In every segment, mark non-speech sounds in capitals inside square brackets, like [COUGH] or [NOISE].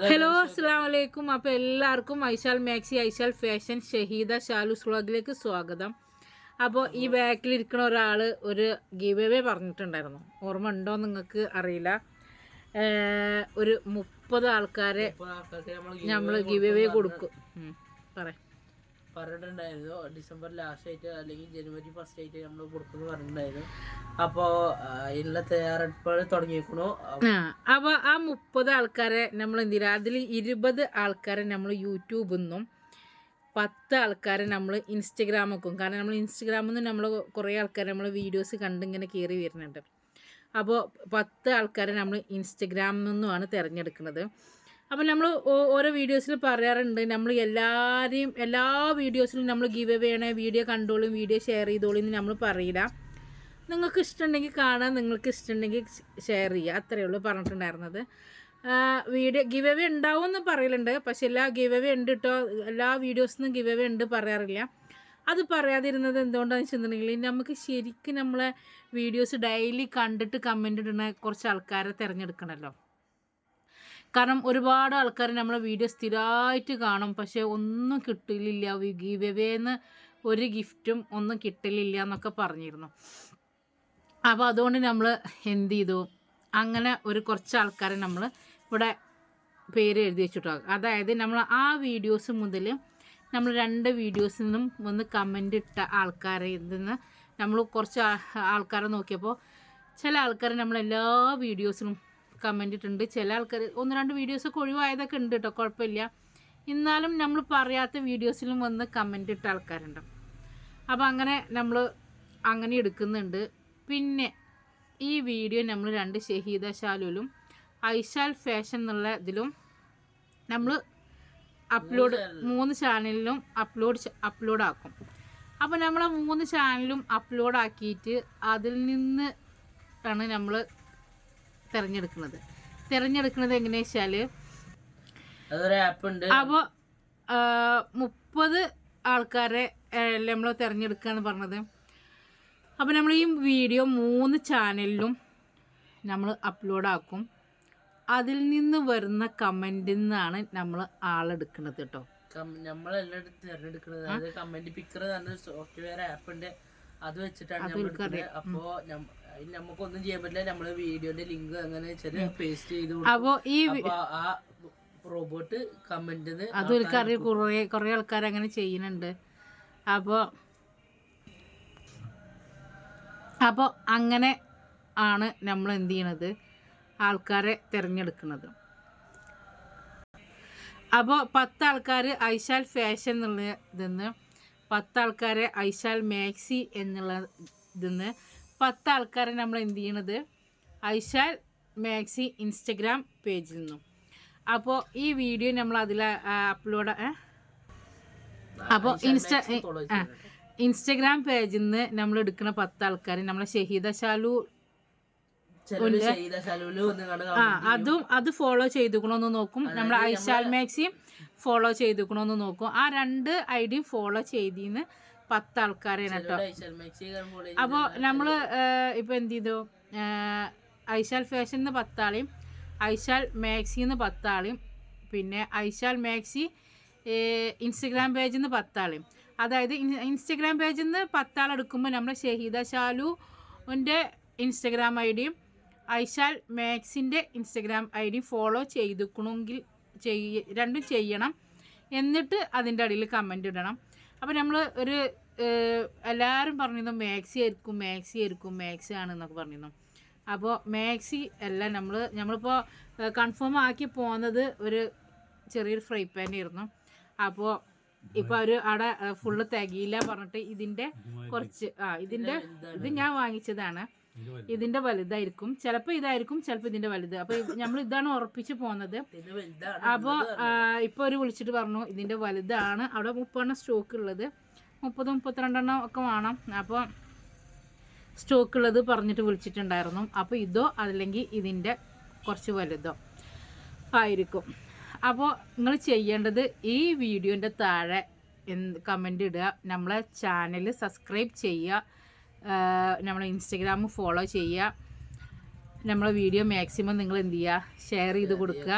Hello അസ്സാം വലൈക്കും അപ്പോൾ എല്ലാവർക്കും ഐശാൽ മാക്സി ഐശാൽ ഫാഷൻ ഷഹീദ ഷാലൂസ് വ്ളോഗിലേക്ക് സ്വാഗതം. അപ്പോൾ ഈ ബാക്കിൽ ഇരിക്കുന്ന ഒരാൾ ഒരു ഗീവ് അവേ പറഞ്ഞിട്ടുണ്ടായിരുന്നു. ഓർമ്മ ഉണ്ടോ നിങ്ങൾക്ക് അറിയില്ല. ഒരു മുപ്പത് ആൾക്കാരെ നമ്മൾ ഗീവ് അവേ കൊടുക്കും. പറയാം പറ. പറഞ്ഞിട്ടുണ്ടായിരുന്നു. ഡിസംബർ ലാസ്റ്റ് ആയിട്ട് അല്ലെങ്കിൽ ജനുവരി ഫസ്റ്റ് ആയിട്ട് നമ്മൾ കൊടുക്കുന്നു പറഞ്ഞിട്ടുണ്ടായിരുന്നു. അപ്പോ ഇതിനുള്ള തയ്യാറെടുപ്പുകൾ തുടങ്ങിയേക്കണു അപ്പൊ ആ മുപ്പത് ആൾക്കാരെ നമ്മൾ എന്തിനാ അതിൽ ഇരുപത് ആൾക്കാരെ നമ്മൾ യൂട്യൂബിൽ നിന്നും പത്ത് ആൾക്കാരെ നമ്മൾ ഇൻസ്റ്റഗ്രാമൊക്കും കാരണം നമ്മൾ ഇൻസ്റ്റഗ്രാമിൽ നിന്ന് നമ്മൾ കുറേ ആൾക്കാരെ നമ്മൾ വീഡിയോസ് കണ്ട് ഇങ്ങനെ കയറി വരുന്നുണ്ട്. അപ്പോൾ പത്ത് ആൾക്കാരെ നമ്മൾ ഇൻസ്റ്റഗ്രാമിൽ നിന്നുമാണ് തിരഞ്ഞെടുക്കുന്നത്. അപ്പോൾ നമ്മൾ ഓരോ വീഡിയോസിൽ പറയാറുണ്ട് നമ്മൾ എല്ലാവരെയും എല്ലാ വീഡിയോസിലും നമ്മൾ ഗീവ് അവേ ചെയ്യണേ വീഡിയോ കണ്ടോളും വീഡിയോ ഷെയർ ചെയ്തോളും എന്ന് നമ്മൾ പറയില്ല. നിങ്ങൾക്ക് ഇഷ്ടമുണ്ടെങ്കിൽ കാണാൻ നിങ്ങൾക്ക് ഇഷ്ടമുണ്ടെങ്കിൽ ഷെയർ ചെയ്യുക അത്രയേ ഉള്ളൂ പറഞ്ഞിട്ടുണ്ടായിരുന്നത്. വീഡിയോ ഗീവ് അവേ ഉണ്ടാവും എന്ന് പറയലുണ്ട്. പക്ഷെ എല്ലാ ഗീവ് അവേ ഉണ്ട് കേട്ടോ എല്ലാ വീഡിയോസിനും ഗീവ് അവേ ഉണ്ട് പറയാറില്ല. അത് പറയാതിരുന്നത് എന്തുകൊണ്ടാണെന്ന് വെച്ചിട്ടുണ്ടെങ്കിൽ നമുക്ക് ശരിക്കും നമ്മളെ വീഡിയോസ് ഡെയിലി കണ്ടിട്ട് കമന്റ് ഇടുന്ന കുറച്ച് ആൾക്കാരെ തിരഞ്ഞെടുക്കണമല്ലോ കാരണം ഒരുപാട് ആൾക്കാർ നമ്മളെ വീഡിയോ സ്ഥിരമായിട്ട് കാണും. പക്ഷേ ഒന്നും കിട്ടില്ല ഗീവ് എവേന്ന് ഒരു ഗിഫ്റ്റും ഒന്നും കിട്ടലില്ല എന്നൊക്കെ പറഞ്ഞിരുന്നു. അപ്പോൾ അതുകൊണ്ട് നമ്മൾ എന്ത് ചെയ്തു? അങ്ങനെ ഒരു കുറച്ച് ആൾക്കാരെ നമ്മൾ ഇവിടെ പേര് എഴുതി വെച്ചിട്ടോ. അതായത് നമ്മൾ ആ വീഡിയോസ് മുതൽ നമ്മൾ രണ്ട് വീഡിയോസിൽ നിന്നും ഒന്ന് കമന്റ് ഇട്ട ആൾക്കാരെ നിന്ന് നമ്മൾ കുറച്ച് ആൾക്കാരെ നോക്കിയപ്പോൾ ചില ആൾക്കാർ നമ്മൾ എല്ലാ വീഡിയോസിലും കമന്റ് ഇട്ടുണ്ട് ചില ആൾക്കാർ ഒന്ന് രണ്ട് വീഡിയോസൊക്കെ ഒഴിവായതൊക്കെ ഉണ്ട് കേട്ടോ കുഴപ്പമില്ല. എന്നാലും നമ്മൾ പറയാത്ത വീഡിയോസിലും വന്ന് കമന്റ് ഇട്ട ആൾക്കാരുണ്ട്. അപ്പോൾ അങ്ങനെ നമ്മൾ അങ്ങനെ എടുക്കുന്നുണ്ട്. പിന്നെ ഈ വീഡിയോ നമ്മൾ രണ്ട് ഷഹീദ ഷാലുലും ഐശാൽ ഫാഷൻ എന്നുള്ള ഇതിലും നമ്മൾ അപ്ലോഡ് മൂന്ന് ചാനലിലും അപ്ലോഡ് അപ്ലോഡ് ആക്കും. അപ്പോൾ നമ്മൾ മൂന്ന് ചാനലും അപ്ലോഡ് ആക്കിയിട്ട് അതിൽ നിന്ന് ആണ് നമ്മൾ തിരഞ്ഞെടുക്കുന്നത്. തിരഞ്ഞെടുക്കുന്നത് എങ്ങനെയാ വെച്ചാൽ അപ്പോ ആപ്പ് ഉണ്ട്. അപ്പോൾ മുപ്പത് ആൾക്കാരെ നമ്മൾ തിരഞ്ഞെടുക്കുകയെന്ന് പറഞ്ഞത്. അപ്പോൾ നമ്മൾ ഈ വീഡിയോ മൂന്ന് ചാനലിലും നമ്മൾ അപ്ലോഡ് ആക്കും അതിൽ നിന്ന് വരുന്ന കമന്റിൽ നിന്നാണ് നമ്മൾ ആളെടുക്കുന്നത് കേട്ടോ നമ്മളെല്ലാം തിരഞ്ഞെടുക്കുന്നത് കമന്റ് പിക്കർ സോഫ്റ്റ്വെയർ ആപ്പ് ഉണ്ട്. അത് വെച്ചിട്ടാണ് നമ്മൾ എടുക്കുന്നത് അപ്പോ നമുക്കൊന്നും ചെയ്യാൻ പറ്റില്ല. നമ്മൾ വീഡിയോന്റെ ലിങ്ക് അങ്ങനെ വെച്ചാൽ പേസ്റ്റ് ചെയ്ത് അപ്പോ ഈ ആ റോബോട്ട് കമന്റ് അത് കുറേ കുറേ ആൾക്കാർ അങ്ങനെ ചെയ്യുന്നുണ്ട്. അപ്പോൾ അപ്പോൾ അങ്ങനെ ആണ് നമ്മൾ എന്ത് ചെയ്യണത്? ആൾക്കാരെ തിരഞ്ഞെടുക്കുന്നത് അപ്പോൾ പത്ത് ആൾക്കാർ ഐശാൽ ഫാഷൻ എന്നുള്ള ഇതിന്ന് പത്ത് ആൾക്കാരെ ഐശാൽ മാക്സി എന്നുള്ള ഇതിന്ന് പത്ത് ആൾക്കാരെ നമ്മൾ എന്ത് ചെയ്യണത്? ഐശാൽ മാക്സി ഇൻസ്റ്റഗ്രാം പേജിൽ നിന്നും. അപ്പോൾ ഈ വീഡിയോ നമ്മൾ അതിൽ അപ്ലോഡ് അപ്പോൾ ഇൻസ്റ്റ ഇൻസ്റ്റഗ്രാം പേജിൽ നിന്ന് നമ്മൾ എടുക്കുന്ന പത്ത് ആൾക്കാർ നമ്മളെ ഷഹീദ ഷാലു ചിലര് ചെയ്ത ശലൂൽ ഒന്ന് കണ്ട് ആ അതും അത് ഫോളോ ചെയ്തുക്കണമെന്ന് നോക്കും. നമ്മൾ ഐശാൽ മാക്സിയും ഫോളോ ചെയ്തുക്കണമെന്ന് നോക്കും. ആ രണ്ട് ഐ ഡിയും ഫോളോ ചെയ്തിന്ന് പത്ത് ആൾക്കാരെയാണ് കേട്ടോ. അപ്പോ നമ്മൾ ഇപ്പൊ എന്ത് ചെയ്തു? ഐശാൽ ഫാഷൻ എന്ന് പത്താളെയും ഐശാൽ മാക്സി എന്ന് പത്താളെയും പിന്നെ ഐശാൽ മാക്സി ഇൻസ്റ്റഗ്രാം പേജിൽ നിന്ന് പത്താളെയും. അതായത് ഇൻ- ഇൻസ്റ്റഗ്രാം പേജിൽ നിന്ന് പത്താളെടുക്കുമ്പോൾ നമ്മൾ ഷഹീദ ഷാലുവിന്റെ ഇൻസ്റ്റഗ്രാം ഐ ഡിയും ഐശാൽ മാക്സിന്റെ ഇൻസ്റ്റഗ്രാം ഐ ഡി ഫോളോ ചെയ്തിക്കണമെങ്കിൽ ചെയ്യ രണ്ടും ചെയ്യണം. എന്നിട്ട് അതിന്റെ അടിയിൽ കമന്റ് ഇടണം. അപ്പോൾ നമ്മൾ ഒരു എല്ലാവരും പറഞ്ഞിരുന്നു മാക്സി ആയിരിക്കും മാക്സി ആയിരിക്കും മാക്സി ആണ് എന്നൊക്കെ പറഞ്ഞിരുന്നു. അപ്പോൾ മാക്സി അല്ല നമ്മൾ നമ്മളിപ്പോൾ കൺഫേം ആക്കി പോകുന്നത് ഒരു ചെറിയൊരു ഫ്രൈ പാൻ ആയിരുന്നു. അപ്പോൾ ഇപ്പോൾ അവർ അവിടെ ഫുള്ള് തികയില്ല പറഞ്ഞിട്ട് ഇതിന്റെ കുറച്ച് ആ ഇതിന്റെ ഇത് ഞാൻ വാങ്ങിച്ചതാണ്. ഇതിന്റെ വലുതായിരിക്കും. ചിലപ്പോൾ ഇതായിരിക്കും ചിലപ്പോൾ ഇതിന്റെ വലുത്. അപ്പൊ നമ്മൾ [LAUGHS] ഇതാണ് ഉറപ്പിച്ച് പോകുന്നത് അപ്പൊ ഇപ്പൊ ഒരു വിളിച്ചിട്ട് പറഞ്ഞു ഇതിന്റെ വലുതാണ്. അവിടെ മുപ്പെണ്ണം സ്റ്റോക്ക് ഉള്ളത്. മുപ്പത് മുപ്പത്തിരണ്ടെണ്ണം ഒക്കെ വേണം. അപ്പോൾ സ്റ്റോക്ക് ഉള്ളത് പറഞ്ഞിട്ട് വിളിച്ചിട്ടുണ്ടായിരുന്നു. അപ്പോൾ ഇതോ അല്ലെങ്കിൽ ഇതിന്റെ കുറച്ച് വലുതോ ആയിരിക്കും. അപ്പോൾ നിങ്ങൾ ചെയ്യേണ്ടത് ഈ വീഡിയോന്റെ താഴെ എന്ത് കമന്റ് ഇടുക. നമ്മളെ ചാനൽ സബ്സ്ക്രൈബ് ചെയ്യുക. നമ്മളെ ഇൻസ്റ്റഗ്രാം ഫോളോ ചെയ്യുക. നമ്മളെ വീഡിയോ മാക്സിമം നിങ്ങൾ എന്ത് ചെയ്യുക? ഷെയർ ചെയ്ത് കൊടുക്കുക.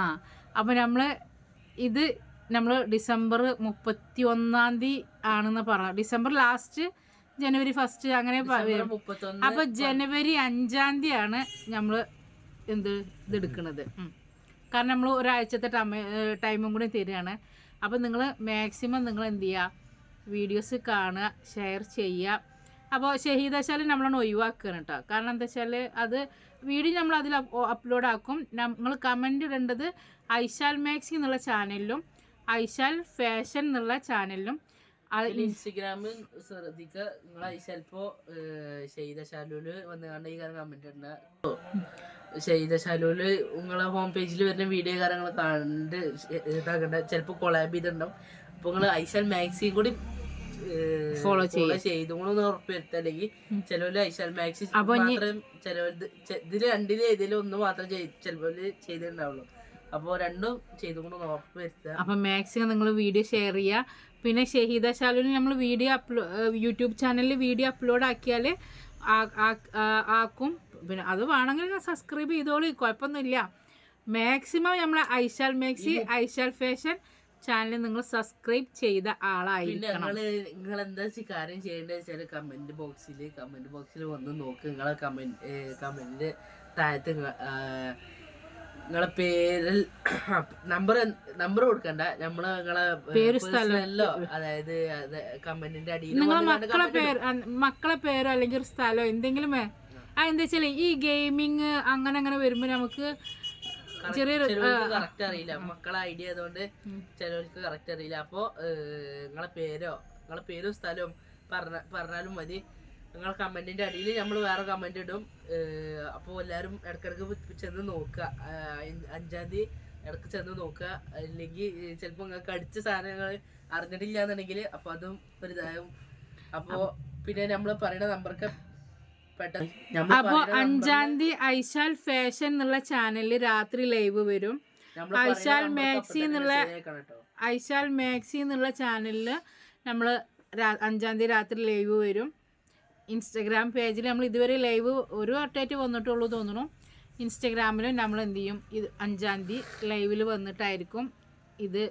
ആ അപ്പോൾ നമ്മൾ ഇത് നമ്മൾ ഡിസംബർ മുപ്പത്തി ഒന്നാം തീയതി ആണെന്ന് പറഞ്ഞു ഡിസംബർ ലാസ്റ്റ് ജനുവരി ഫസ്റ്റ് അങ്ങനെ അപ്പോൾ ജനുവരി അഞ്ചാം തീയതിയാണ് നമ്മൾ എന്ത് ഇതെടുക്കുന്നത് കാരണം നമ്മൾ ഒരാഴ്ചത്തെ ടൈം ടൈമും കൂടി തരികയാണ്. അപ്പോൾ നിങ്ങൾ മാക്സിമം നിങ്ങൾ എന്ത് ചെയ്യുക? വീഡിയോസ് കാണുക ഷെയർ ചെയ്യുക. അപ്പോൾ ഷഹീദശാല നമ്മളൊന്ന് ഒഴിവാക്കുകയാണ് കേട്ടോ കാരണം എന്താ വെച്ചാൽ അത് വീഡിയോ നമ്മൾ അതിൽ അപ്ലോഡ് ആക്കും. നമ്മൾ കമന്റ് ഇടേണ്ടത് ഐശാൽ മാക്സി എന്നുള്ള ചാനലിലും ഐശാൽ ഫാഷൻ എന്നുള്ള ചാനലിലും. ഇൻസ്റ്റഗ്രാമിൽ ശ്രദ്ധിക്കുക നിങ്ങൾ ചിലപ്പോ ശൈതശാലൂൽ വന്ന് കണ്ട ഈ കാര്യം കമന്റ് ഇടുന്ന ശൈതശാലൂൽ നിങ്ങളെ ഹോം പേജിൽ വരുന്ന വീഡിയോ കാര്യങ്ങൾ കണ്ട് ഇതാക്കണ്ട. ചിലപ്പോൾ കൊളാബ് ചെയ്തിട്ടുണ്ടാവും. അപ്പോൾ നിങ്ങൾ ഐശാൽ മാക്സിയും കൂടി ചെയ്യുക. ചെയ്തും. ഒന്ന് ഉറപ്പ് വരുത്തുക അല്ലെങ്കിൽ ചിലവര് ഐശാൽ മാക്സി മാത്രം ചിലവര് ഇതിൽ രണ്ടിൽ ഏതിലും ഒന്ന് മാത്രം ചിലപ്പോൾ ചെയ്തിട്ടുണ്ടാവുള്ളൂ. അപ്പൊ രണ്ടും ചെയ്തും കൂടെ ഒന്ന് ഉറപ്പ് വരുത്തുക അപ്പം മാക്സിമം നിങ്ങൾ വീഡിയോ ഷെയർ ചെയ്യുക പിന്നെ ഷഹീദ ശാലുവിന് നമ്മൾ വീഡിയോ അപ്ലോ യൂട്യൂബ് ചാനലിൽ വീഡിയോ അപ്ലോഡ് ആക്കിയാൽ ആക്കും. പിന്നെ അത് വേണമെങ്കിൽ സബ്സ്ക്രൈബ് ചെയ്തോളി. കുഴപ്പമൊന്നുമില്ല. മാക്സിമം നമ്മൾ Aishal maxi Aishal fashion channel നിങ്ങൾ സബ്സ്ക്രൈബ് ചെയ്ത ആളായിരിക്കണം. നിങ്ങൾ എന്താ വെച്ചാൽ കാര്യം ചെയ്യേണ്ടത് വെച്ചാൽ കമന്റ് ബോക്സിൽ കമന്റ് ബോക്സിൽ വന്ന് നോക്ക്. നിങ്ങളെ കമന്റ് കമന്റ് താഴത്ത് നിങ്ങളെ പേരിൽ [CLEARS THROAT] നമ്പർ നമ്പർ കൊടുക്കണ്ട. നമ്മൾ നിങ്ങളെ പേര്, സ്ഥലമല്ലോ അതായത് കമന്റിന്റെ അടിയിൽ നിങ്ങളെ മക്കളെ പേര് മക്കളെ പേരോ അല്ലെങ്കിൽ ഒരു സ്ഥലമോ എന്തെങ്കിലും ആ. എന്താ വെച്ചാൽ ഈ ഗെയിമിങ് അങ്ങനെ അങ്ങനെ വരുമ്പോൾ നമുക്ക് ചെറിയൊരു കറക്റ്റ് അറിയില്ല. മക്കളെ ഐഡിയ ആയതുകൊണ്ട് ചിലവർക്ക് കറക്റ്റ് അറിയില്ല. അപ്പോ നിങ്ങളെ പേരോ നിങ്ങളെ പേരും സ്ഥലവും പറഞ്ഞ പറഞ്ഞാലും മതി. നിങ്ങളെ കമന്റിന്റെ അടിയിൽ നമ്മൾ വേറെ കമന്റ് ഇടും. അപ്പോൾ അപ്പോ എല്ലാരും ഇടക്കിടക്ക് ചെന്ന് നോക്കുക. അഞ്ചാം തീയതി ഇടയ്ക്ക് ചെന്ന് നോക്കുക. അല്ലെങ്കിൽ ചിലപ്പോൾ നിങ്ങൾക്ക് അടിച്ച സാധനങ്ങൾ അറിഞ്ഞിട്ടില്ല എന്നുണ്ടെങ്കിൽ അപ്പൊ അതും ഒരു ഇതാകും അപ്പോ പിന്നെ നമ്മൾ പറയുന്ന നമ്പർക്ക് അപ്പൊ അഞ്ചാം തീയതി ഐശാൽ ഫാഷൻ എന്നുള്ള ചാനലിൽ രാത്രി ലൈവ് വരും. ഐശാൽ മാക്സി എന്നുള്ള ഐശാൽ മാക്സി എന്നുള്ള ചാനലിൽ നമ്മൾ അഞ്ചാം തീയതി രാത്രി ലൈവ് വരും. ഇൻസ്റ്റഗ്രാം പേജിൽ നമ്മൾ ഇതുവരെ ലൈവ് ഒരു അപ്ഡേറ്റ് വന്നിട്ടുള്ളൂ തോന്നുന്നു. ഇൻസ്റ്റഗ്രാമിലും നമ്മൾ എന്ത് ചെയ്യും? ഇത് അഞ്ചാം തീയതി ലൈവിൽ വന്നിട്ടായിരിക്കും ഇത്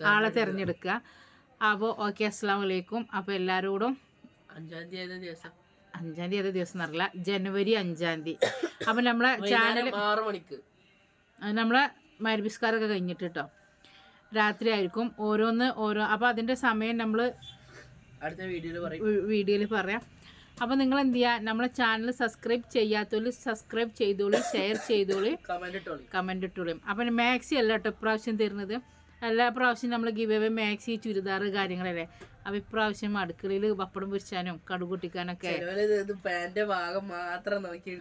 ആളെ തിരഞ്ഞെടുക്കുക. അപ്പോൾ ഓക്കെ അസ്സാം വലൈക്കും അപ്പോൾ എല്ലാവരോടും അഞ്ചാം തീയതി ദിവസം? അഞ്ചാം തീയതി ദിവസം എന്നറിയില്ല. ജനുവരി അഞ്ചാം തീയതി അപ്പം നമ്മളെ ചാനൽ ആറു മണിക്ക് നമ്മളെ മരുപിസ്കാരൊക്കെ കഴിഞ്ഞിട്ട് കേട്ടോ രാത്രി ആയിരിക്കും ഓരോന്ന് ഓരോ അപ്പോൾ അതിന്റെ സമയം നമ്മൾ അടുത്ത വീഡിയോയിൽ പറയും. വീഡിയോയിൽ പറയാം. അപ്പോൾ നിങ്ങൾ എന്ത് ചെയ്യുക നമ്മളെ ചാനൽ സബ്സ്ക്രൈബ് ചെയ്യാത്തോളി സബ്സ്ക്രൈബ് ചെയ്തോളി ഷെയർ ചെയ്തോളി കമന്റ് ഇട്ടോളി. കമന്റ് ഇട്ടോളിയും അപ്പം മാക്സി അല്ല കേട്ടോ ഇപ്രാവശ്യം തരുന്നത്. എല്ലാ പ്രാവശ്യം നമ്മൾ ഗിവ് അവേ മാക്സി ചുരിദാർ കാര്യങ്ങളല്ലേ? അപ്പം ഇപ്രാവശ്യം അടുക്കളയിൽ പപ്പടം പൊരിച്ചാനും കടുക് പൊട്ടിക്കാനൊക്കെ പാന്റെ ഭാഗം മാത്രം നോക്കി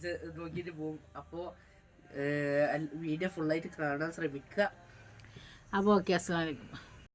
നോക്കിട്ട് നോക്കിയിട്ട് പോകും അപ്പോ വീഡിയോ ഫുള്ളായിട്ട് കാണാൻ ശ്രമിക്കുക അപ്പോൾ ഓക്കെ അസ്സാം വലൈക്കും